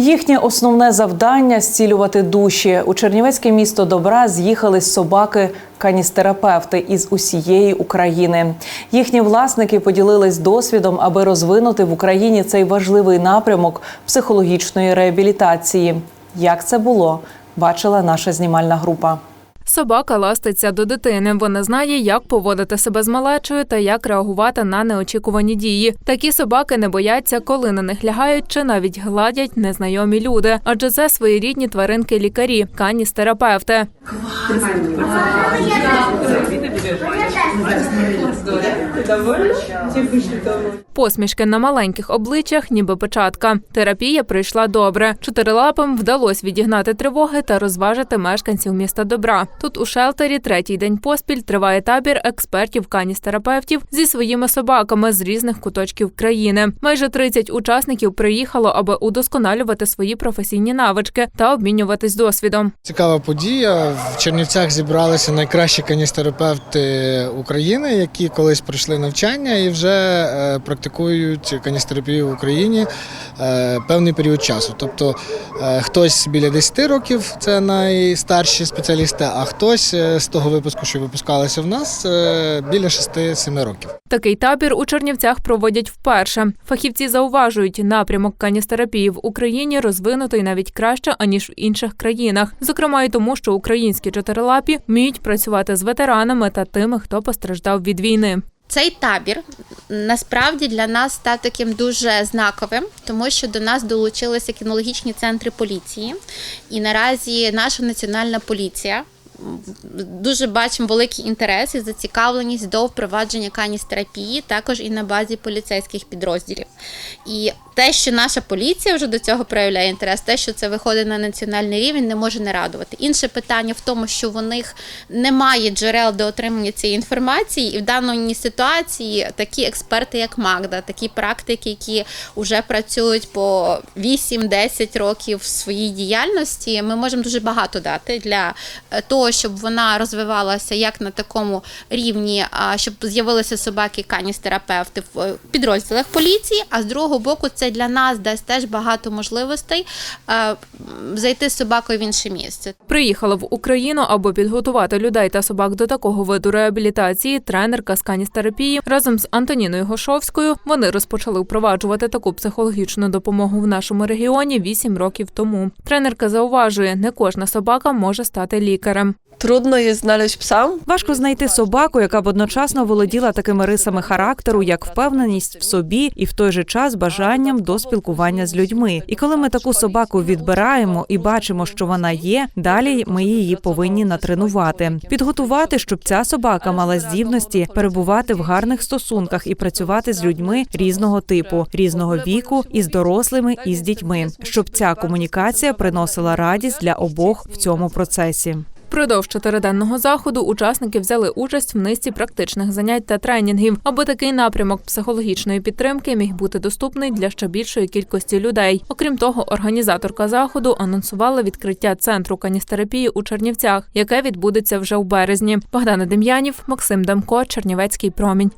Їхнє основне завдання зцілювати душі. У Чернівецьке місто добра з'їхались собаки каністерапевти із усієї України. Їхні власники поділились досвідом, аби розвинути в Україні цей важливий напрямок психологічної реабілітації. Як це було, бачила наша знімальна група. Собака ластиться до дитини. Вона знає, як поводити себе з малечою та як реагувати на неочікувані дії. Такі собаки не бояться, коли на них лягають чи навіть гладять незнайомі люди, адже це своєрідні тваринки-лікарі, каністерапевти. Посмішки на маленьких обличчях, ніби печатка. Терапія прийшла добре. Чотирилапим вдалося відігнати тривоги та розважити мешканців міста добра. Тут у шелтері третій день поспіль триває табір експертів каністерапевтів зі своїми собаками з різних куточків країни. Майже 30 учасників приїхало, аби удосконалювати свої професійні навички та обмінюватись досвідом. Цікава подія. В Чернівцях зібралися найкращі каністерапевти України, які колись пройшли навчання і вже е, практикують каністерапію в Україні е, певний період часу. Тобто е, хтось біля 10 років це найстарші спеціалісти, а хтось е, з того випуску, що випускалися в нас, е, біля 6-7 років. Такий табір у Чернівцях проводять вперше. Фахівці зауважують, напрямок каністерапії в Україні розвинутий навіть краще аніж в інших країнах, зокрема й тому, що українські чотирилапі вміють працювати з ветеранами та тими, хто постраждав від війни. Цей табір насправді для нас став таким дуже знаковим, тому що до нас долучилися кінологічні центри поліції, і наразі наша національна поліція. Дуже бачимо великий інтерес і зацікавленість до впровадження каністерапії, також і на базі поліцейських підрозділів. І те, що наша поліція вже до цього проявляє інтерес, те, що це виходить на національний рівень, не може не радувати. Інше питання в тому, що в них немає джерел до отримання цієї інформації, і в даній ситуації такі експерти, як Магда, такі практики, які вже працюють по 8-10 років в своїй діяльності, ми можемо дуже багато дати для е, щоб вона розвивалася як на такому рівні, щоб з'явилися собаки каністерапевти в е, підрозділах поліції. А з другого боку, це для нас дасть теж багато можливостей зайти з собакою в інше місце. Приїхала в Україну, аби підготувати людей та собак до такого виду реабілітації. Тренерка з каністерапії разом з Антоніною Гошовською. Вони розпочали впроваджувати таку психологічну допомогу в нашому регіоні вісім років тому. Тренерка зауважує, не кожна собака може стати лікарем. Trudno jest znaleźć psa, Важко знайти собаку, яка б одночасно володіла такими рисами характеру, як впевненість в собі, і в той же час бажанням до спілкування з людьми. І коли ми таку собаку відбираємо і бачимо, що вона є, далі ми її повинні натренувати, підготувати, щоб ця собака мала здібності перебувати в гарних стосунках і працювати з людьми різного типу, різного віку, і з дорослими, і з дітьми, щоб ця комунікація приносила радість для обох в цьому процесі. Впродовж чотириденного заходу учасники взяли участь в низці практичних занять та тренінгів, аби такий напрямок психологічної підтримки міг бути доступний для ще більшої кількості людей. Окрім того, організаторка заходу анонсувала відкриття центру каністерапії у Чернівцях, яке відбудеться вже в березні. Богдана Дем'янів, Максим Демко, Чернівецький промінь.